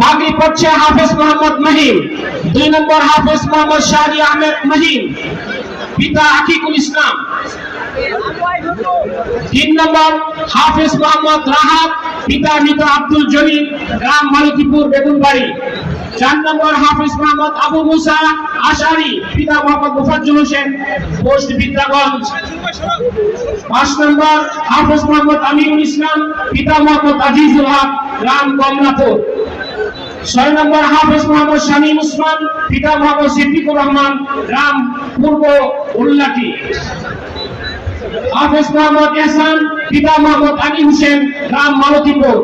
পাগড়ি পড়ছে হাফেজ মোহাম্মদ মহিম। দুই নম্বর হাফেজ মোহাম্মদ শাহরি আহমেদ মহিম। পিতা আকিকুল ইসলাম। তিন নম্বর হাফেজ মোহাম্মদ রাহাত, পিতা মৃত আব্দুল জলিল, গ্রাম মালতীপুর বেগুনবাড়ি। চার নম্বর হাফিজ মোহাম্মদ আবু মুসা আশারি, পিতা মোহাম্মদ মুফাজ্জল হোসেন, পোস্ট বিদ্যাগঞ্জ। পাঁচ নম্বর হাফিজ মোহাম্মদ আমিরুল ইসলাম, পিতা মোহাম্মদ আজিজুল হক, গ্রাম কমলাপুর ছয় নম্বর হাফিজ মোহাম্মদ শামীম উসমান, পিতা মোহাম্মদ সিদ্দিকুর রহমান, গ্রাম পূর্ব উল্লাটি। হাফেজ মোহাম্মদ এহসান, পিতা মোহাম্মদ আলী হোসেন, গ্রাম মালতীপুর।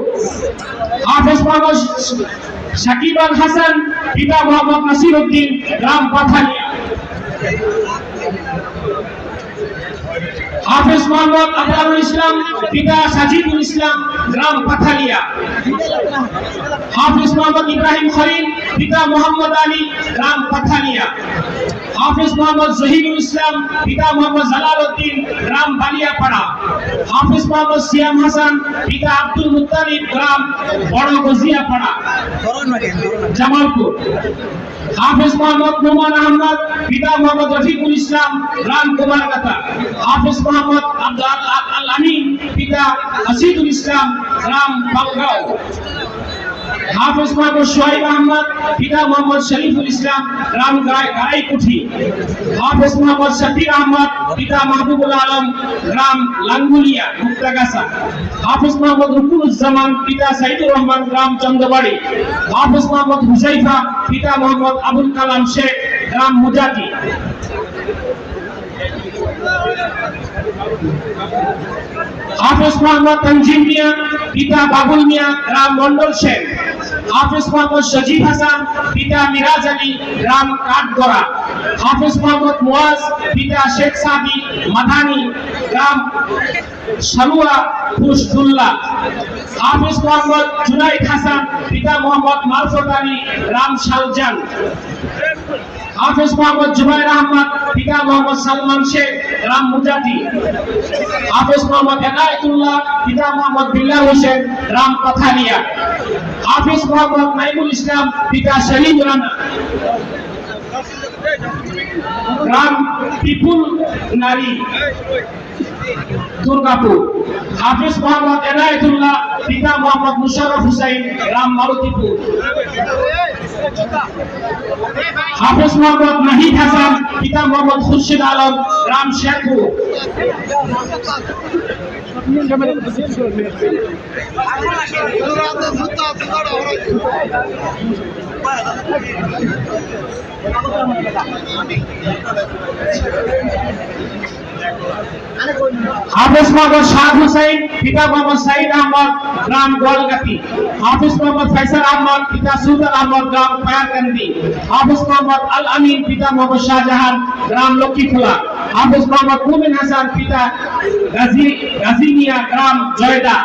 হাফেজ মোহাম্মদ সাকিব আল হাসান, পিতা মোহাম্মদ নাসির উদ্দিন গ্রাম পাথানিয়া হাফেজ মোহাম্মদ আবরারুল ইসলাম, পিতা সাজিদুল ইসলাম, গ্রাম পাথালিয়া। হাফিজ মোহাম্মদ ইব্রাহিম খলিল, পিতা মোহাম্মদ আলী, গ্রাম পাথালিয়া। হাফিজ মোহাম্মদ জহিরুল ইসলাম, পিতা মোহাম্মদ জালাল উদ্দিন গ্রাম বালিয়াপাড়া। হাফিজ মোহাম্মদ সিয়াম হাসান, পিতা আব্দুল মুত্তালিব, গ্রাম বড় গজিয়াপাড়া। জামালপুর। হাফিজ মোহাম্মদ নোমান আহমদ, পিতা মোহাম্মদ রফিকুল ইসলাম গ্রাম কুমারকাতা হাফেজ মোহাম্মদ আব্দুল আল আমিন পিতা হাসিদুল ইসলাম, রাম বাংগাও হাফিজ মোহাম্মদ সোহাইব আহমদ, পিতা মোহাম্মদ শরীফুল ইসলাম গ্রাম গারাইকুঠি হাফিজ মোহাম্মদ শফির আহমদ, পিতা মাহবুবুল আলম, গ্রাম লাঙ্গুলিয়া, মুক্তাগাছা। হাফিজ মোহাম্মদ রুকুনুজ্জামান পিতা সাইদুর রহমান, গ্রাম চন্দ্রবাড়ি। হাফিজ মোহাম্মদ হুসাইফা, পিতা মোহাম্মদ আবুল কালাম শেখ, গ্রাম মুজাতি হাফিজ মোহাম্মদ তনজিম মিয়া, পিতা বাবুল মিয়া গ্রাম মন্ডল শেখ হাফিজ মোহাম্মদ সজীব হাসান, পিতা মিরাজ আলী গ্রাম কাঠগড়া। হাফিজ মোহাম্মদ মুয়াজ, পিতা শেখ সাদি মাদানি গ্রাম সালুয়া ফুসদুল্লাহ হাফিজ মোহাম্মদ জুনাইদ হাসান, পিতা মোহাম্মদ মারফত আলী গ্রাম শালজান হাফিজ মোহাম্মদ জুবাইর আহমদ, পিতা মোহাম্মদ সালমান শেখ, গ্রাম মুজাতি হাফিজ মোহাম্মদ এনায়েতুল্লাহ পিতা মোহাম্মদ বিল্লাহ হোসেন, গ্রাম পাথানিয়া হাফিজ মোহাম্মদ নাইমুল ইসলাম, পিতা শহীদ রানা। গ্রাম পিপুল নারী, দুর্গাপুর। হাফিজ মোহাম্মদ এনায়েতুল্লাহ পিতা মোহাম্মদ মুশারফ হুসাইন, গ্রাম মারুতিপুর। হাফিজ মোহাম্মদ নাহিদ হাসান পিতা মোহাম্মদ খুরশিদ আলম গ্রাম শেরপুর। হাফিজ মোহাম্মদ শাহ হুসাইন, পিতা মোহাম্মদ সাইদ আহমদ, গ্রাম গোয়ালগাতি। হাফিজ মোহাম্মদ ফয়সাল আহমদ, পিতা সুলতান আহমদ, গ্রাম পায়ারকান্দি হাফিজ মোহাম্মদ আল আমিন, পিতা মোহাম্মদ শাহজাহান, গ্রাম লক্ষ্মীখোলা। হাফিজ মোহাম্মদ মুমিন হাসান, পিতা গাজী গাজিনিয়া গ্রাম জয়দা।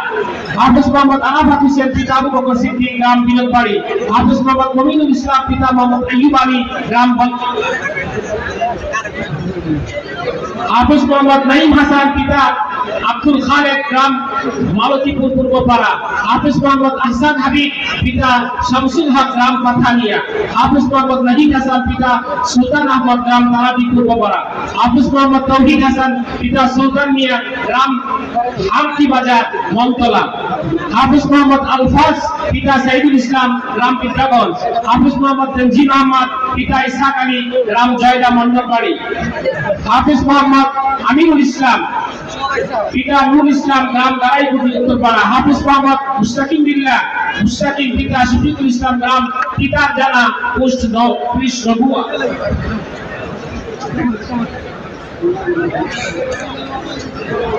হাফিজ মোহাম্মদ আরাফাত হোসেন, পিতা আবু বকর সিদ্দিক, গ্রাম বিনোদবাড়ি হাফিজ মোহাম্মদ মমিনুল ইসলাম, পিতা মোহাম্মদ আইয়ুব আলী, গ্রাম হাফিজ মোহাম্মদ নাইম হাসান পিতা আব্দুল খালেক গ্রাম মালতীপুর পূর্বপাড়া। হাফিজ মোহাম্মদ আহসান হাবিব পিতা শামসুল হক গ্রাম পাথানিয়া হাফিজ মোহাম্মদ নাহিদ হাসান পিতা সুলতান আহমদ গ্রাম তারাবি পূর্বপাড়া। হাফিজ মোহাম্মদ তৌহিদ হাসান পিতা সুলতান মিয়া গ্রাম আমতি বাজার মন্তলা। হাফিজ মোহাম্মদ আলফাজ পিতা সাইদুল ইসলাম গ্রাম পিতাগঞ্জ। হাফিজ মোহাম্মদ তনজিম আহমদ পিতা ইসহাক আলী রাম জয়দা মন্ডলবাড়ি হাফিজ মোহাম্মদ আমিনুল ইসলাম, পিতা নুর ইসলাম, গ্রাম গারাইপুর উত্তরপাড়া। হাফিজ মোহাম্মদ মুস্তাকিম বিল্লাহ, মুস্তাকিম পিতা শফিকুল ইসলাম, গ্রাম পিতার জানা পোস্ট নৌ পুলিশ রঘুয়া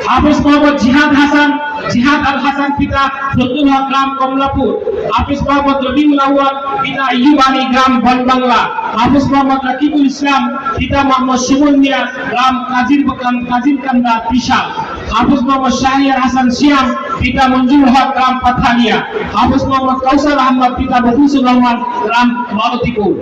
হাফিজ মোহাম্মদ জিহাদ হাসান জিহাদ আল হাসান পিতা ফজলুল হক গ্রাম কমলাপুর হাফিজ মোহাম্মদ রবিউল আউয়াল পিতা ইয়ুব আলী গ্রাম বনবাংলা হাফিজ মোহাম্মদ রাকিবুল ইসলাম পিতা মোহাম্মদ শিমুল মিয়া গ্রাম কাজির বকাম কাজির কান্দা পিসা হাফিজ মোহাম্মদ শাহরিয়ার হাসান সিয়াম পিতা মঞ্জুর হক গ্রাম পাথানিয়া হাফিজ মোহাম্মদ কৌশল আহমদ পিতা মফিজুর রহমান গ্রাম মালতীপুর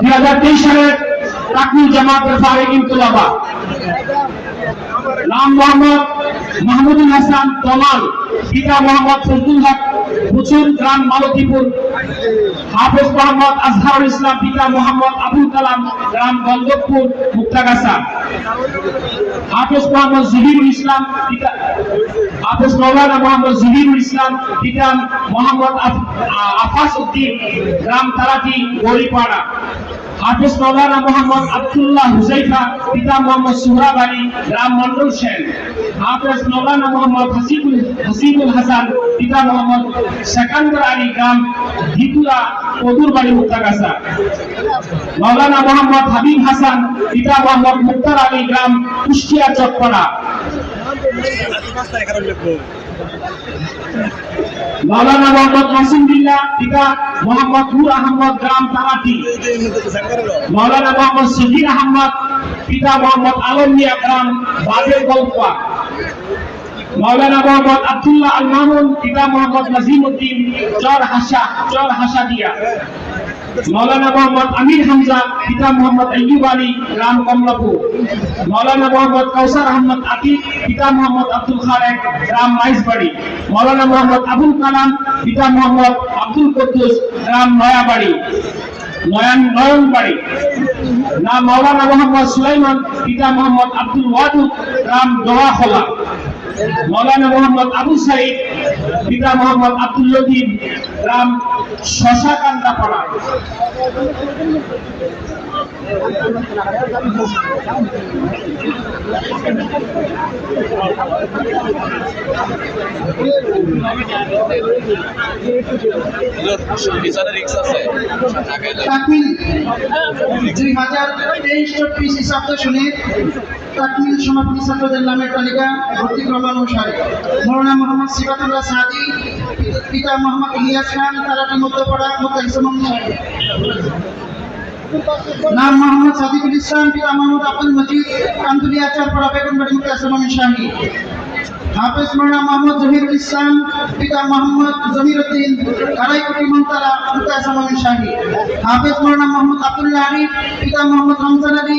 দুই হাজার তেইশ মোহাম্মদ মাহমুদুল হাসান তমাল, পিতা মোহাম্মদ ফজলুল হক গ্রাম মালতীপুর। হাফেজ মোহাম্মদ আজহারুল ইসলাম, পিতা মোহাম্মদ আবুল কালাম, গ্রাম গন্ধবপুর মুক্তাগাছা। হাফেজ মোহাম্মদ জহিরুল ইসলাম হাফেজ মৌলানা মোহাম্মদ জহিরুল ইসলাম পিতাম মোহাম্মদ আফাস উদ্দিন গ্রাম তারাটি গৌরীপাড়া হাফেজ মৌলানা মোহাম্মদ আবদুল্লাহ হুজাইফা পিতা মোহাম্মদ সুহরাব আলী গ্রাম মন্ডল সেন হাফেজ মৌলানা মোহাম্মদ হাসিবুল হাসিবুল হাসান পিতা মোহাম্মদ সেকান্দর আলী গ্রাম ভিতুরা কদুরবাড়ি মুক্তাগাছা মৌলানা মোহাম্মদ হাবিব হাসান পিতা মোহাম্মদ মুক্তার আলী গ্রাম কুষ্টিয়া চকপাড়া মৌলানা মোহাম্মদ নাসিম বিল্লাহ পিতা মোহাম্মদ নূর আহমদ গ্রাম তারাটি মৌলানা মোহাম্মদ শহীদ আহমদ পিতা মোহাম্মদ আলম মিয়া গ্রাম বাদের গল্পা মৌলানা মোহাম্মদ আব্দুল্লাহ আল মামুন পিতা মোহাম্মদ নাজিম উদ্দিন চর হাসা চর হাসা মৌলানা মোহাম্মদ আমির হামজা, পিতা মোহাম্মদ আলী গ্রাম কমলাপুর। মৌলানা মোহাম্মদ কাউসার আহমদ আতিক, পিতা মোহাম্মদ আব্দুল খালেক, গ্রাম মাইজবাড়ি। মৌলানা মোহাম্মদ আবুল কালাম, পিতা মোহাম্মদ আব্দুল কুদ্দুস, গ্রাম নয়াবাড়ি। নয়ন নয়নবাড়ি। না মৌলানা মোহাম্মদ সুলাইমান, পিতা মোহাম্মদ আব্দুল ওয়াদুদ গ্রাম দোয়াখোলা মৌলানা মোহাম্মদ আবু সাইদ, পিতা মোহাম্মদ আব্দুল লতিফ, গ্রাম শশাকান্দা পাড়া বিচারের রিক্স আছে ঢাকায় যাবে। তাকমিল দুই হাজার তেইশ, চব্বিশ হিসাব শুনে তাকমিল সমাপনী ছাত্রদের নামের তালিকা ভর্তি ক্রমান অনুসারে। মৌলানা মোহাম্মদ সিবাতুল্লাহ সাদি, পিতা মোহাম্মদ ইলিয়াস খান, তারাটি মধ্যপাড়া মোতাইসমাম নাম মোহাম্মদ সাদিকুল ইসলাম, পিতা মোহাম্মদ আব্দুল মজিদ কান্দুলিয়া চারপাড়া বেগমবাড়ি মুক্তাসমাম শাহী হাফেজ মৌলানা মোহাম্মদ জহিরুল ইসলাম, পিতা মোহাম্মদ জমির উদ্দিন কারাইকুটি মমতারা মুক্তাসমাম শাহী হাফেজ মৌলানা মোহাম্মদ আব্দুল্লাহ আলী পিতা মোহাম্মদ রমজান আলী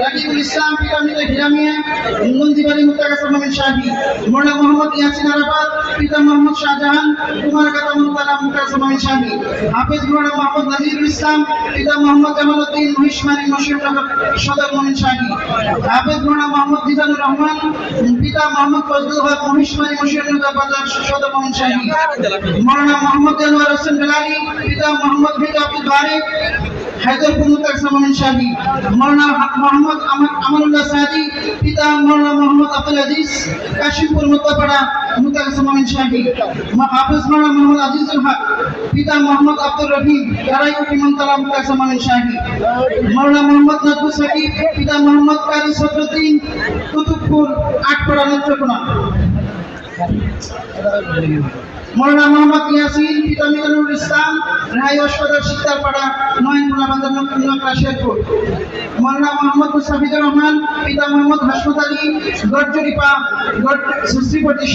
রাকিবুল ইসলাম পিতা মিলে হিরামিয়া নন্দীবাড়ি মুক্তাগাছা মমিন শাহী, মৌলানা মোহাম্মদ ইয়াসিন আরাফাত, পিতা মোহাম্মদ শাহজাহান, কুমার কাতা মুক্তালা মুক্তাগাছা মমিন শাহী, হাফেজ মৌলানা মোহাম্মদ নাজিরুল ইসলাম, পিতা মোহাম্মদ জামালউদ্দিন মহিষমারি মশিউরনগর সদর মমিন শাহী, হাফেজ মৌলানা মোহাম্মদ মিজানুর রহমান, পিতা মোহাম্মদ ফজলুল হক মহিষমারি বাজার সদর মমিন শাহী, মৌলানা মোহাম্মদ দেলোয়ার হোসেন বেলালি, পিতা মোহাম্মদ বিদ আব্দুল বারিক, হায়দরপুর মুতাকসা মোমিন শাহী, মৌলানা মোহাম্মদ আমা- আমানুল্লাহ সাদি, পিতা মৌলানা মোহাম্মদ আব্দুল আজিজ, কাশিমপুর মুতাপাড়া মুতাকসা মোমিন শাহী হাফেজ মৌলানা মোহাম্মদ আজিজুল হক, পিতা মোহাম্মদ আব্দুর রহিম গারাইকুটি মন্তলা মুতাকসা মোমিন শাহী মৌলানা মোহাম্মদ নাজমুল সাকিব, পিতা মোহাম্মদ সদরুদ্দিন, কুতুবপুর, আটপাড়া নেত্রকোনা। মোহাম্মদ ইয়াসিন, পিতা মিজানুল ইসলাম, রায় হাসপাতাল শিকদারপাড়া বাজার নকলা শেরপুর মৌলানা মোহাম্মদ মুস্তাফিজুর রহমান, পিতা মোহাম্মদ হাসমত আলী গড়জরিপা শ্রীপতি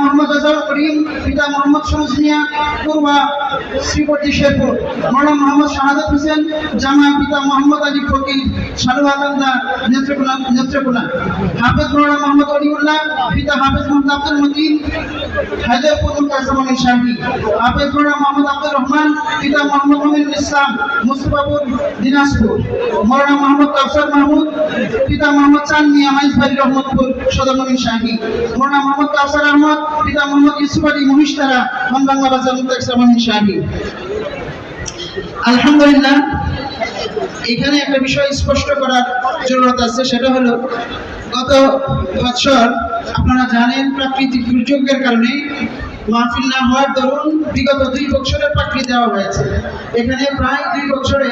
মোহাম্মদ আজহার করিম, পিতা মোহাম্মদ মিয়া, পূর্বা শ্রীপতি শেরপুর। মৌলানা মোহাম্মদ শাহাদত হোসেন জামা পিতা মোহাম্মদ আলী ফকির সালুয়াকান্দা নেত্রকোনা নেত্রকোনা। হাফেজ মৌলানা মোহাম্মদ অলিউল্লাহ পিতা হাফেজ মোহাম্মদ আব্দুল মতিন হায়দরপুর মুক্তাসমানী শাহী হাফেজ মৌলানা মোহাম্মদ আব্দুর রহমান, পিতা মোহাম্মদ মমিনুল ইসলাম, মুস্তফাপুর, দিনাজপুর। মৌলানা মোহাম্মদ কাউসার মাহমুদ, পিতা মোহাম্মদ চান মিয়া মাইজবাড়ি রহমতপুর সদর শাহী মৌলানা মোহাম্মদ কাউসার আহমদ, পিতা মোহাম্মদ ইউসুফ আলী মহিষতারা হনবাংলা বাজার মুক্তাসমানী শাহী আলহামদুলিল্লাহ, এখানে একটা বিষয় স্পষ্ট করার জরুরত আছে, সেটা হলো গত বছর আপনারা জানেন প্রাকৃতিক দুর্যোগের কারণে মাহফিল না হওয়ার দরুন বিগত দুই বছরের পাকড়ি দেওয়া হয়েছে। এখানে প্রায় দুই বছরে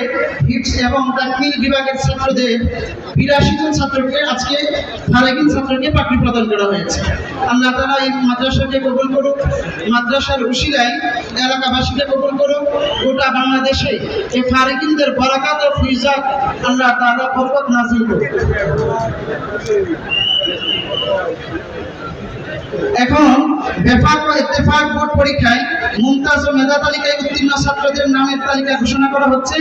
হিপস এবং তাকমিল বিভাগের ছাত্রদের বিরাশি জন ছাত্রকে আজকে ফারাকিন ছাত্রকে পাকড়ি প্রদান করা হয়েছে। আল্লাহ তালা এই মাদ্রাসাকে কবুল করুক, মাদ্রাসার উশিলায় এলাকাবাসীকে কবুল করুক, গোটা বাংলাদেশে এই ফারাকিনদের বরাকাত ও ফিজাত আল্লাহ তালা বরকত নাজিল করুক। এখন বেফাক ইত্তেফাক বোর্ড পরীক্ষায় মুমতাজ ও মেধা তালিকায় উত্তীর্ণ ছাত্রদের নামের তালিকা ঘোষণা করা হচ্ছে।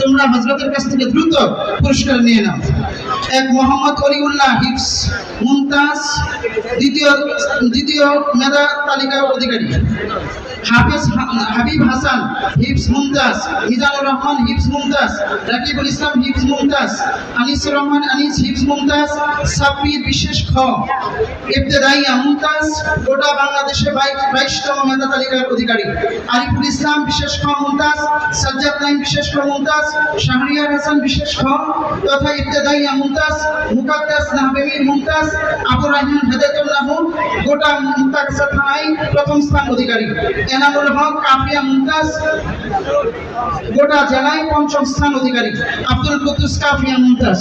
তোমরা হজরতের কাছ থেকে দ্রুত পুরস্কার নিয়ে নাও। এক মোহাম্মদ অলিউল্লাহ হিফস মুমতাজ, দ্বিতীয় দ্বিতীয় মেধা তালিকার অধিকারী। হাফিজ হাবিব হাসান হিফস মুমতাজ, মিজানুর রহমান হিফস মুমতাজ, রাকিবুল ইসলাম হিফস মুমতাজ আনিসুর রহমান আনিস হিফস মুমতাজ, সাব্বির বিশেষ খ, ইবতেদাইয়া মুমতাজ, গোটা বাংলাদেশে বাইশতম মেধা তালিকার অধিকারী। আরিফুল ইসলাম বিশেষ খ মুমতাজ, সাজ্জাদ নাইম বিশেষ খ মুমতাজ, শাহরিয়ার হাসান বিশেষ খ, তথা ইবতেদাইয়া মুমতাজ, মুকাদ্দাস নাহবেমির মুমতাজ আবুর রহমান গোটা মুমতাজা থানায় প্রথম স্থান অধিকারী। এনামুল হক, কাফিয়া মুমতাজ গোটা জেলায় পঞ্চম স্থান অধিকারী। আব্দুল কুদ্দুস, কাফিয়া মুমতাজ